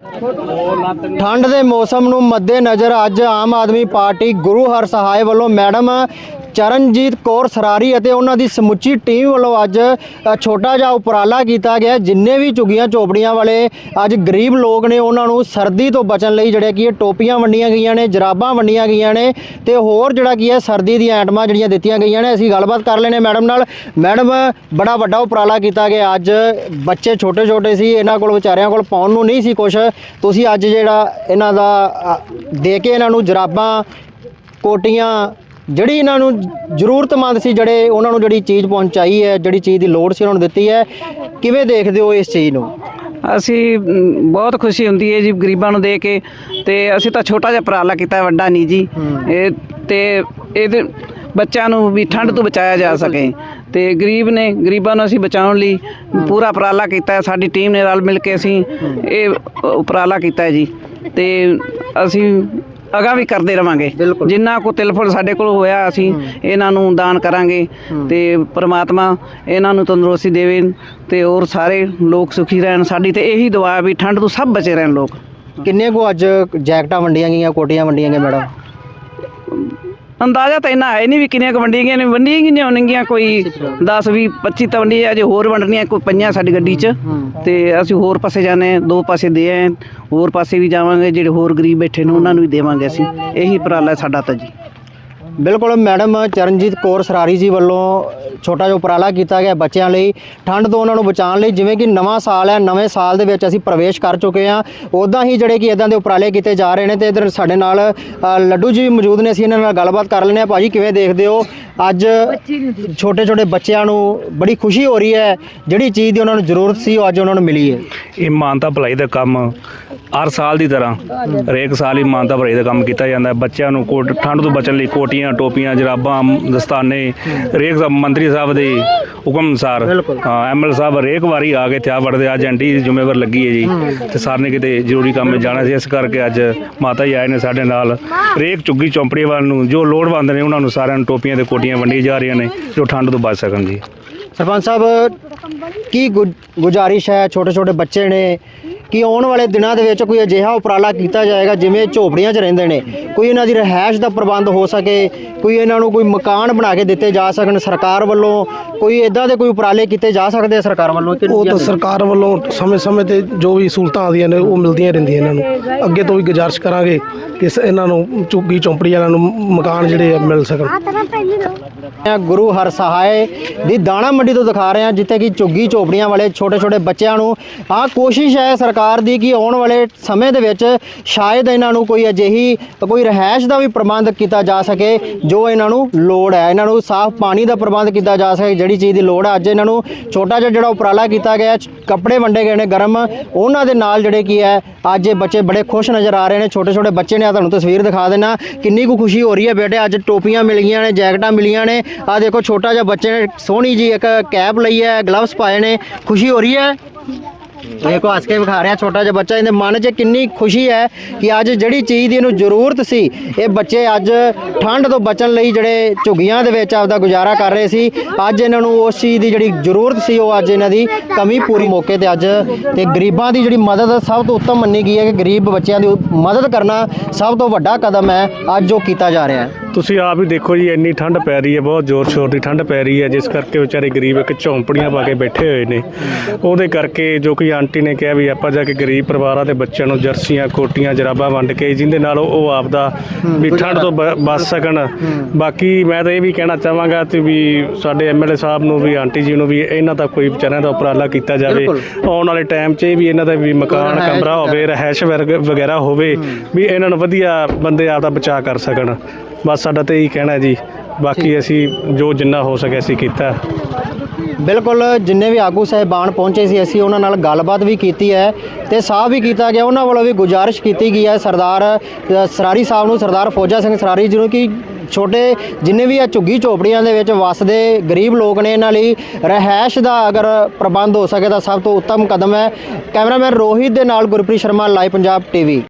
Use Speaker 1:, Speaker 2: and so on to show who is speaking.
Speaker 1: ਠੰਡ ਦੇ ਮੌਸਮ ਨੂੰ ਮੱਦੇਨਜ਼ਰ ਅੱਜ ਆਮ ਆਦਮੀ ਪਾਰਟੀ ਗੁਰੂ ਹਰ ਹਰਸਹਾਏ ਵੱਲੋਂ ਮੈਡਮ ਚਰਨਜੀਤ ਕੌਰ ਸਰਾਰੀ ਅਤੇ ਉਹਨਾਂ ਦੀ ਸਮੁੱਚੀ ਟੀਮ ਵੱਲੋਂ ਅੱਜ ਛੋਟਾ ਜਿਹਾ ਉਪਰਾਲਾ ਕੀਤਾ ਗਿਆ। ਜਿੰਨੇ ਵੀ ਝੁੱਗੀਆਂ ਝੋਪੜੀਆਂ ਵਾਲੇ ਅੱਜ ਗਰੀਬ ਲੋਕ ਨੇ, ਉਹਨਾਂ ਨੂੰ ਸਰਦੀ ਤੋਂ ਬਚਣ ਲਈ ਜਿਹੜੇ ਕੀ ਟੋਪੀਆਂ ਵੰਡੀਆਂ ਗਈਆਂ ਨੇ, ਜਰਾਬਾਂ ਵੰਡੀਆਂ ਗਈਆਂ ਨੇ ਤੇ ਹੋਰ ਜਿਹੜਾ ਕੀ ਹੈ ਸਰਦੀ ਦੀਆਂ ਆਈਟਮਾਂ ਜਿਹੜੀਆਂ ਦਿੱਤੀਆਂ ਗਈਆਂ ਨੇ, ਅਸੀਂ ਗੱਲਬਾਤ ਕਰ ਲੈਨੇ ਮੈਡਮ ਨਾਲ। ਮੈਡਮ, ਬੜਾ ਵੱਡਾ ਉਪਰਾਲਾ ਕੀਤਾ ਗਿਆ। ਅੱਜ ਬੱਚੇ ਛੋਟੇ ਛੋਟੇ ਸੀ, ਇਹਨਾਂ ਕੋਲ ਵਿਚਾਰਿਆਂ ਕੋਲ ਪਾਉਣ ਨੂੰ ਨਹੀਂ ਸੀ ਕੁਝ ਤੁਸੀਂ ਅੱਜ ਜਿਹੜਾ ਇਹਨਾਂ ਦਾ ਦੇ ਕੇ ਇਹਨਾਂ ਨੂੰ ਜਰਾਬਾਂ ਕੋਟੀਆਂ ਜਿਹੜੀ ਇਹਨਾਂ ਨੂੰ ਜ਼ਰੂਰਤਮੰਦ ਸੀ ਜਿਹੜੇ ਉਹਨਾਂ ਨੂੰ ਜਿਹੜੀ ਚੀਜ਼ ਪਹੁੰਚਾਈ ਹੈ ਜਿਹੜੀ ਚੀਜ਼ ਦੀ ਲੋੜ ਸੀ ਉਹਨਾਂ ਨੂੰ ਦਿੱਤੀ ਹੈ ਕਿਵੇਂ ਦੇਖਦੇ ਹੋ ਇਸ ਚੀਜ਼ ਨੂੰ?
Speaker 2: ਅਸੀਂ ਬਹੁਤ ਖੁਸ਼ੀ ਹੁੰਦੀ ਹੈ ਜੀ ਗਰੀਬਾਂ ਨੂੰ ਦੇ ਕੇ ਤੇ ਅਸੀਂ ਤਾਂ ਛੋਟਾ ਜਿਹਾ ਉਪਰਾਲਾ ਕੀਤਾ ਵੱਡਾ ਨਹੀਂ ਜੀ। ਇਹ ਤੇ ਇਹਦੇ ਬੱਚਿਆਂ ਨੂੰ ਵੀ ਠੰਡ ਤੋਂ ਬਚਾਇਆ ਜਾ ਸਕੇ। ਤੇ ਗਰੀਬ ਨੇ ਗਰੀਬਾਂ ਨੂੰ ਅਸੀਂ ਬਚਾਉਣ ਲਈ ਪੂਰਾ ਉਪਰਾਲਾ ਕੀਤਾ ਹੈ। ਸਾਡੀ ਟੀਮ ਨੇ ਰਲ ਮਿਲ ਕੇ ਅਸੀਂ ਇਹ ਉਪਰਾਲਾ ਕੀਤਾ ਹੈ ਜੀ। ਤੇ ਅਸੀਂ ਅਗਾ ਵੀ ਕਰਦੇ ਰਵਾਂਗੇ। ਜਿੰਨਾ ਕੋ ਤਿਲਫੁਲ ਸਾਡੇ ਕੋਲ ਹੋਇਆ ਅਸੀਂ ਇਹਨਾਂ ਨੂੰ ਦਾਨ ਕਰਾਂਗੇ। ਤੇ ਪ੍ਰਮਾਤਮਾ ਇਹਨਾਂ ਨੂੰ ਤੰਦਰੁਸਤੀ ਦੇਵੇ ਤੇ ਹੋਰ ਸਾਰੇ ਲੋਕ ਸੁਖੀ ਰਹਿਣ। ਸਾਡੀ ਤੇ ਇਹੀ ਦੁਆ ਵੀ ਠੰਡ ਤੋਂ ਸਭ ਬਚੇ ਰਹਿਣ ਲੋਕ।
Speaker 1: ਕਿੰਨੇ ਕੁ ਅੱਜ ਜੈਕਟਾਂ ਵੰਡੀਆਂ ਗਈਆਂ ਕੋਟੀਆਂ ਵੰਡੀਆਂ ਗਈਆਂ ਮੈਡਮ?
Speaker 2: ਅੰਦਾਜ਼ਾ ਤਾਂ ਇੰਨਾ ਹੈ ਨਹੀਂ ਵੀ ਕਿੰਨੀਆਂ ਕੁ ਵੰਡੀਆਂ ਗਈਆਂ ਨੇ। ਵੰਡੀਆਂ ਗਈਆਂ ਹੋਣਗੀਆਂ? ਕੋਈ 10 20 25 ਤਾਂ ਵੰਡੀਆਂ, ਅਜੇ ਹੋਰ ਵੰਡਣੀਆਂ, ਕੋਈ ਪੰਜਾਂ ਸਾਡੀ ਗੱਡੀ 'ਚ। ਤੇ ਅਸੀਂ ਹੋਰ ਪਾਸੇ ਜਾਣੇ, ਦੋ ਪਾਸੇ ਦੇ ਆਏ, ਹੋਰ ਪਾਸੇ ਵੀ ਜਾਵਾਂਗੇ, ਜਿਹੜੇ ਹੋਰ ਗਰੀਬ ਬੈਠੇ ਨੇ, ਉਹਨਾਂ ਨੂੰ ਵੀ ਦੇਵਾਂਗੇ ਅਸੀਂ। ਇਹੀ ਉਪਰਾਲਾ ਸਾਡਾ ਤਾਂ ਜੀ।
Speaker 1: ਬਿਲਕੁਲ ਮੈਡਮ ਚਰਨਜੀਤ ਕੌਰ ਸਰਾਰੀ ਜੀ ਵੱਲੋਂ ਛੋਟਾ ਜਿਹਾ ਉਪਰਾਲਾ ਕੀਤਾ ਗਿਆ ਬੱਚਿਆਂ ਲਈ ਠੰਡ ਤੋਂ ਉਹਨਾਂ ਨੂੰ ਬਚਾਉਣ ਲਈ ਜਿਵੇਂ ਕਿ ਨਵਾਂ ਸਾਲ ਹੈ ਨਵੇਂ ਸਾਲ ਦੇ ਵਿੱਚ ਅਸੀਂ ਪ੍ਰਵੇਸ਼ ਕਰ ਚੁੱਕੇ ਹਾਂ। ਉਦਾਂ ਹੀ ਜਿਹੜੇ ਕਿ ਇਦਾਂ ਦੇ ਉਪਰਾਲੇ ਕੀਤੇ ਜਾ ਰਹੇ ਨੇ ਤੇ ਇਧਰ ਸਾਡੇ ਨਾਲ ਲੱਡੂ ਜੀ ਵੀ ਮੌਜੂਦ ਨੇ ਅਸੀਂ ਇਹਨਾਂ ਨਾਲ ਗੱਲਬਾਤ ਕਰ ਲੈਂਦੇ ਹਾਂ। ਭਾਜੀ ਕਿਵੇਂ ਦੇਖਦੇ ਹੋ? ਅੱਜ ਛੋਟੇ ਛੋਟੇ ਬੱਚਿਆਂ ਨੂੰ ਬੜੀ ਖੁਸ਼ੀ ਹੋ ਰਹੀ ਹੈ ਜਿਹੜੀ ਚੀਜ਼ ਦੀ ਉਹਨਾਂ ਨੂੰ ਜ਼ਰੂਰਤ ਸੀ ਉਹ ਅੱਜ ਉਹਨਾਂ ਨੂੰ ਮਿਲੀ ਹੈ।
Speaker 3: ਇਹ ਮਾਨਤਾ ਭਲਾਈ ਦਾ ਕੰਮ ਹਰ ਸਾਲ ਦੀ ਤਰ੍ਹਾਂ ਹਰੇਕ ਸਾਲ ਹੀ ਮਾਨਤਾ ਭਲਾਈ ਦਾ ਕੰਮ ਕੀਤਾ ਜਾਂਦਾ ਹੈ। ਬੱਚਿਆਂ ਨੂੰ ਕੋਟ ਠੰਡ ਤੋਂ ਬਚਣ ਲਈ ਕੋਟੀਆਂ ਟੋਪੀਆਂ ਜਰਾਬਾਂ ਦਸਤਾਨੇ ਹਰੇਕ ਸਭ ਮੰਤਰੀ ਸਾਹਿਬ ਦੇ ਹੁਕਮ ਅਨੁਸਾਰ ਐਮਐਲ ਸਾਹਿਬ ਹਰੇਕ ਵਾਰੀ ਆ ਕੇ ਇੱਥੇ ਆ ਵੜਦੇ ਅੱਜ ਐਂਟੀ ਦੀ ਜ਼ਿੰਮੇਵਾਰ ਲੱਗੀ ਹੈ ਜੀ। ਤੇ ਸਰ ਨੇ ਕਿਤੇ ਜ਼ਰੂਰੀ ਕੰਮ 'ਤੇ ਜਾਣਾ ਸੀ ਇਸ ਕਰਕੇ ਅੱਜ ਮਾਤਾ ਜੀ ਆਏ ਨੇ ਸਾਡੇ ਨਾਲ। ਹਰੇਕ ਝੁੱਗੀ ਚੌਂਪੜੀ ਵੱਲ ਨੂੰ ਜੋ ਲੋੜਵੰਦ ਨੇ ਉਹਨਾਂ ਨੂੰ ਸਾਰਿਆਂ ਨੂੰ ਟੋਪੀਆਂ ਤੇ ਕੋਟੀਆਂ ਵੰਡੀਆਂ ਜਾ ਰਹੀਆਂ ਨੇ ਜੋ ਠੰਡ ਤੋਂ ਬਚ ਸਕਣ ਜੀ।
Speaker 1: ਸਰਪੰਚ ਸਾਹਿਬ ਕੀ ਗੁਜ਼ਾਰਿਸ਼ ਹੈ? ਛੋਟੇ ਛੋਟੇ ਬੱਚੇ ਨੇ ਕਿ ਆਉਣ ਵਾਲੇ ਦਿਨਾਂ ਦੇ ਵਿੱਚ ਕੋਈ ਅਜਿਹਾ ਉਪਰਾਲਾ ਕੀਤਾ ਜਾਏਗਾ ਜਿਵੇਂ ਝੋਪੜੀਆਂ 'ਚ ਰਹਿੰਦੇ ਨੇ ਕੋਈ ਇਹਨਾਂ ਦੀ ਰਹਿائش ਦਾ ਪ੍ਰਬੰਧ ਹੋ ਸਕੇ ਕੋਈ ਇਹਨਾਂ ਨੂੰ ਕੋਈ ਮਕਾਨ ਬਣਾ ਕੇ ਦਿੱਤੇ ਜਾ ਸਕਣ ਸਰਕਾਰ ਵੱਲੋਂ ਕੋਈ ਇਦਾਂ ਦੇ ਕੋਈ ਉਪਰਾਲੇ ਕੀਤੇ ਜਾ ਸਕਦੇ ਆ ਸਰਕਾਰ ਵੱਲੋਂ
Speaker 4: ਉਹ ਤਾਂ ਸਰਕਾਰ ਵੱਲੋਂ ਸਮੇਂ-ਸਮੇਂ ਤੇ ਜੋ ਵੀ ਸਹੂਲਤਾਂ ਆਉਂਦੀਆਂ ਨੇ ਉਹ ਮਿਲਦੀਆਂ ਰਹਿੰਦੀਆਂ ਇਹਨਾਂ ਨੂੰ। ਅੱਗੇ ਤੋਂ ਵੀ ਗੁਜ਼ਾਰਿਸ਼ ਕਰਾਂਗੇ ਕਿ ਇਹਨਾਂ ਨੂੰ ਚੁੱਗੀ ਚੌਂਪੜੀ ਵਾਲਿਆਂ ਨੂੰ ਮਕਾਨ ਜਿਹੜੇ ਮਿਲ ਸਕਣ।
Speaker 1: ਮੈਂ ਗੁਰੂ ਹਰ ਸਹਾਏ ਦੀ ਦਾਣਾ ਮੰਡੀ ਤੋਂ ਦਿਖਾ ਰਿਹਾ ਜਿੱਥੇ ਕਿ ਚੁੱਗੀ ਚੋਪੜੀਆਂ ਵਾਲੇ ਛੋਟੇ-ਛੋਟੇ ਬੱਚਿਆਂ ਨੂੰ ਆ ਕੋਸ਼ਿਸ਼ ਹੈ ਸਰਕਾਰ ਸਰਕਾਰ ਦੀ ਕਿ ਆਉਣ ਵਾਲੇ ਸਮੇਂ ਦੇ ਵਿੱਚ ਸ਼ਾਇਦ ਇਹਨਾਂ ਨੂੰ ਕੋਈ ਅਜਿਹੀ, ਕੋਈ ਰਹਿائش ਦਾ ਵੀ ਪ੍ਰਬੰਧ ਕੀਤਾ ਜਾ ਸਕੇ, ਜੋ ਇਹਨਾਂ ਨੂੰ ਲੋੜ ਹੈ। ਇਹਨਾਂ ਨੂੰ ਸਾਫ਼ ਪਾਣੀ ਦਾ ਪ੍ਰਬੰਧ ਕੀਤਾ ਜਾ ਸਕੇ, ਜਿਹੜੀ ਚੀਜ਼ ਦੀ ਲੋੜ ਹੈ। ਅੱਜ ਇਹਨਾਂ ਨੂੰ ਛੋਟਾ ਜਿਹਾ ਜਿਹੜਾ ਉਪਰਾਲਾ ਕੀਤਾ ਗਿਆ, ਕੱਪੜੇ ਵੰਡੇ ਗਏ ਨੇ ਗਰਮ। ਉਹਨਾਂ ਦੇ ਨਾਲ ਜਿਹੜੇ ਕੀ ਹੈ, ਅੱਜ ਇਹ ਬੱਚੇ ਬੜੇ ਖੁਸ਼ ਨਜ਼ਰ ਆ ਰਹੇ ਨੇ। ਛੋਟੇ ਛੋਟੇ ਬੱਚੇ ਨੇ ਆ ਤੁਹਾਨੂੰ ਤਸਵੀਰ ਦਿਖਾ ਦੇਣਾ ਕਿੰਨੀ ਕੁ ਖੁਸ਼ੀ ਹੋ ਰਹੀ ਹੈ ਬੇਟੇ, ਅੱਜ ਟੋਪੀਆਂ ਮਿਲ ਗਈਆਂ ਨੇ, ਜੈਕਟਾਂ ਮਿਲੀਆਂ ਨੇ। ਆ ਦੇਖੋ, ਛੋਟਾ ਜਿਹਾ ਬੱਚੇ ਨੇ, ਸੋਹਣੀ ਜੀ ਇੱਕ ਕੈਪ ਲਈ ਹੈ, ਗਲਵਸ ਪਾਏ ਨੇ। ਖੁਸ਼ੀ ਹੋ ਰਹੀ ਹੈ? ਦੇਖੋ ਹੱਸ ਕੇ ਵਿਖਾ ਰਿਹਾ ਛੋਟਾ ਜਿਹਾ ਬੱਚਾ ਇਹਦੇ ਮਨ 'ਚ ਕਿੰਨੀ ਖੁਸ਼ੀ ਹੈ ਕਿ ਅੱਜ ਜਿਹੜੀ ਚੀਜ਼ ਦੀ ਇਹਨੂੰ ਜ਼ਰੂਰਤ ਸੀ ਇਹ ਬੱਚੇ ਅੱਜ ਠੰਡ ਤੋਂ ਬਚਣ ਲਈ ਜਿਹੜੇ ਝੁੱਗੀਆਂ ਦੇ ਵਿੱਚ ਆਪਦਾ ਗੁਜ਼ਾਰਾ ਕਰ ਰਹੇ ਸੀ ਅੱਜ ਇਹਨਾਂ ਨੂੰ ਉਸ ਚੀਜ਼ ਦੀ ਜਿਹੜੀ ਜ਼ਰੂਰਤ ਸੀ ਉਹ ਅੱਜ ਇਹਨਾਂ ਦੀ ਕਮੀ ਪੂਰੀ ਮੌਕੇ ਤੇ ਅੱਜ ਤੇ ਗਰੀਬਾਂ ਦੀ ਜਿਹੜੀ ਮਦਦ ਸਭ ਤੋਂ ਉੱਤਮ ਮੰਨੀ ਗਈ ਹੈ ਕਿ ਗਰੀਬ ਬੱਚਿਆਂ ਦੀ ਮਦਦ ਕਰਨਾ ਸਭ ਤੋਂ ਵੱਡਾ ਕਦਮ ਹੈ ਅੱਜ ਜੋ ਕੀਤਾ ਜਾ ਰਿਹਾ ਹੈ।
Speaker 3: ਤੁਸੀਂ ਆਪ ਹੀ ਦੇਖੋ ਜੀ ਇੰਨੀ ਠੰਡ ਪੈ ਰਹੀ ਹੈ ਬਹੁਤ ਜ਼ੋਰ ਸ਼ੋਰ ਦੀ ਠੰਡ ਪੈ ਰਹੀ ਹੈ ਜਿਸ ਕਰਕੇ ਵਿਚਾਰੇ ਗਰੀਬ ਇੱਕ ਝੌਂਪੜੀਆਂ ਪਾ ਕੇ ਬੈਠੇ ਹੋਏ ਨੇ। ਉਹਦੇ ਕਰਕੇ ਜੋ ਕਿ ਆਂਟੀ ਨੇ ਕਿਹਾ ਵੀ ਆਪਾਂ ਜਾ ਕੇ ਗਰੀਬ ਪਰਿਵਾਰਾਂ ਦੇ ਬੱਚਿਆਂ ਨੂੰ ਜਰਸੀਆਂ ਕੋਟੀਆਂ ਜਰਾਬਾਂ ਵੰਡ ਕੇ ਜਿੰਦੇ ਨਾਲ ਉਹ ਆਪ ਦਾ ਵੀ ਠੰਡ ਤੋਂ ਬ- ਬਚ ਸਕਣ। ਬਾਕੀ ਮੈਂ ਤਾਂ ਇਹ ਵੀ ਕਹਿਣਾ ਚਾਹਾਂਗਾ ਕਿ ਵੀ ਸਾਡੇ ਐਮਐਲਏ ਸਾਹਿਬ ਨੂੰ ਵੀ ਆਂਟੀ ਜੀ ਨੂੰ ਵੀ ਇਹਨਾਂ ਦਾ ਕੋਈ ਵਿਚਾਰਿਆਂ ਦਾ ਉਪਰਾਲਾ ਕੀਤਾ ਜਾਵੇ। ਆਉਣ ਵਾਲੇ ਟਾਈਮ 'ਚ ਇਹ ਵੀ ਇਹਨਾਂ ਦਾ ਵੀ ਮਕਾਨ ਕਮਰਾ ਹੋਵੇ ਰਹਿائش ਵਰਗ- ਵਗੈਰਾ ਹੋਵੇ ਵੀ ਇਹਨਾਂ ਨੂੰ ਵਧੀਆ ਬੰਦੇ ਆਪ ਦਾ ਬਚਾਅ ਕਰ ਸਕਣ। ਬਸ ਸਾਡਾ ਤਾਂ ਇਹੀ ਕਹਿਣਾ ਜੀ। ਬਾਕੀ ਅਸੀਂ ਜੋ ਜਿੰਨਾ ਹੋ ਸਕੇ ਅਸੀਂ ਕੀਤਾ।
Speaker 1: ਬਿਲਕੁਲ ਜਿੰਨੇ ਵੀ ਆਗੂ ਸਹਿਬਾਨ ਪਹੁੰਚੇ ਸੀ ਅਸੀਂ ਉਹਨਾਂ ਨਾਲ ਗੱਲਬਾਤ ਵੀ ਕੀਤੀ ਹੈ ਤੇ ਸਾਹ ਵੀ ਕੀਤਾ ਗਿਆ। ਉਹਨਾਂ ਵੱਲੋਂ ਵੀ ਗੁਜਾਰਿਸ਼ ਕੀਤੀ ਗਈ ਹੈ ਸਰਦਾਰ ਸਰਾਰੀ ਸਾਹਿਬ ਨੂੰ ਸਰਦਾਰ ਫੌਜਾ ਸਿੰਘ ਸਰਾਰੀ ਜਿਹਨੂੰ ਕਿ ਛੋਟੇ ਜਿੰਨੇ ਵੀ ਆ ਝੁੱਗੀ ਝੋਪੜੀਆਂ ਦੇ ਵਿੱਚ ਵਸਦੇ ਗਰੀਬ ਲੋਕ ਨੇ ਇਹਨਾਂ ਲਈ ਰਹਿائش ਦਾ ਅਗਰ ਪ੍ਰਬੰਧ ਹੋ ਸਕੇ ਤਾਂ ਸਭ ਤੋਂ ਉੱਤਮ ਕਦਮ ਹੈ। ਕੈਮਰਾਮੈਨ ਰੋਹਿਤ ਦੇ ਨਾਲ ਗੁਰਪ੍ਰੀਤ ਸ਼ਰਮਾ ਲਾਈਵ ਪੰਜਾਬ ਟੀਵੀ।